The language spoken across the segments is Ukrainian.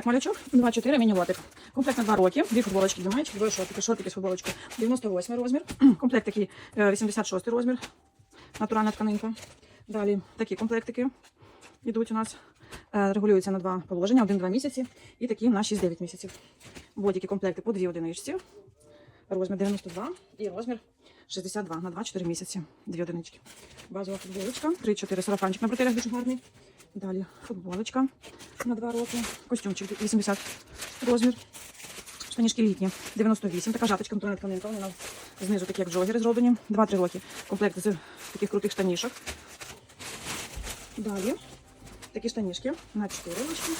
Так, малючок 2,4 міні-лотик. Комплект на 2 роки, дві футболочки для маєчки, двоє шортики, шортики з футболочкою. 98 розмір. Комплект такий е, 86 розмір. Натуральна тканинка. Далі такі комплектики йдуть у нас. Е, Регулюються на два положення, 1-2 місяці. І такі на 6-9 місяців. Бодіки комплекти по 2 одиничці. Розмір 92 і розмір 62 на 2-4 місяці. Дві одинички. Базова футболочка. 3-4 сарафанчик на бретелях дуже гарний. Далі футболочка на 2 роки. Костюмчик 80 розмір. Штанішки літні. 98. Така жаточка, натуральна тканинка. Вона знизу такі, як джогери зроблені. 2-3 роки. Комплект з таких крутих штанішок. Далі такі штанішки на 4 рочки.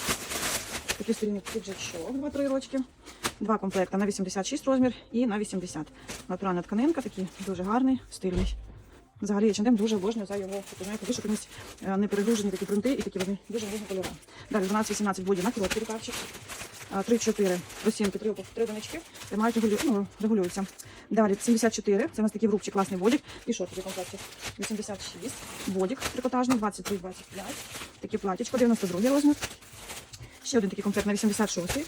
Такі сторінки піджачок, 2-3 рочки. Два комплекти на 86 розмір і на 80. Натуральна тканинка, такий дуже гарний, стильний. Взагалі H&M дуже обожнюю за його таку, знаєте, вишуканість, е, не перегружені такі принти і такі вони дуже гарні кольори. Далі 12-18 боді на короткий рукавчик. 3-4 росінки, 3, 3 одинички, мають регулю, ну, регулюються. Далі 74, це у нас такий врубчик, класний бодік. І шортики в комплекті. 86, бодік трикотажний, 23-25. Такі платічко, 92 розмір. Ще один такий комплект на 86.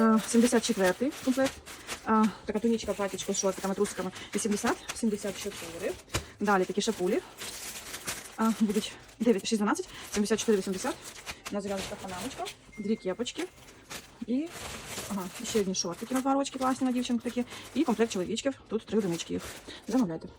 Е, 74 комплект. Е, Така тунічка, платічко з шортиками, трусиками. 80, 74. Далі такі шапулі. А, будуть 9, 6, 12, 74, 80. На зеленочках панамочка. Дві кепочки. І ага, ще одні шортики на два рочки класні на дівчинку такі. І комплект чоловічків. Тут три одинички їх. Замовляйте.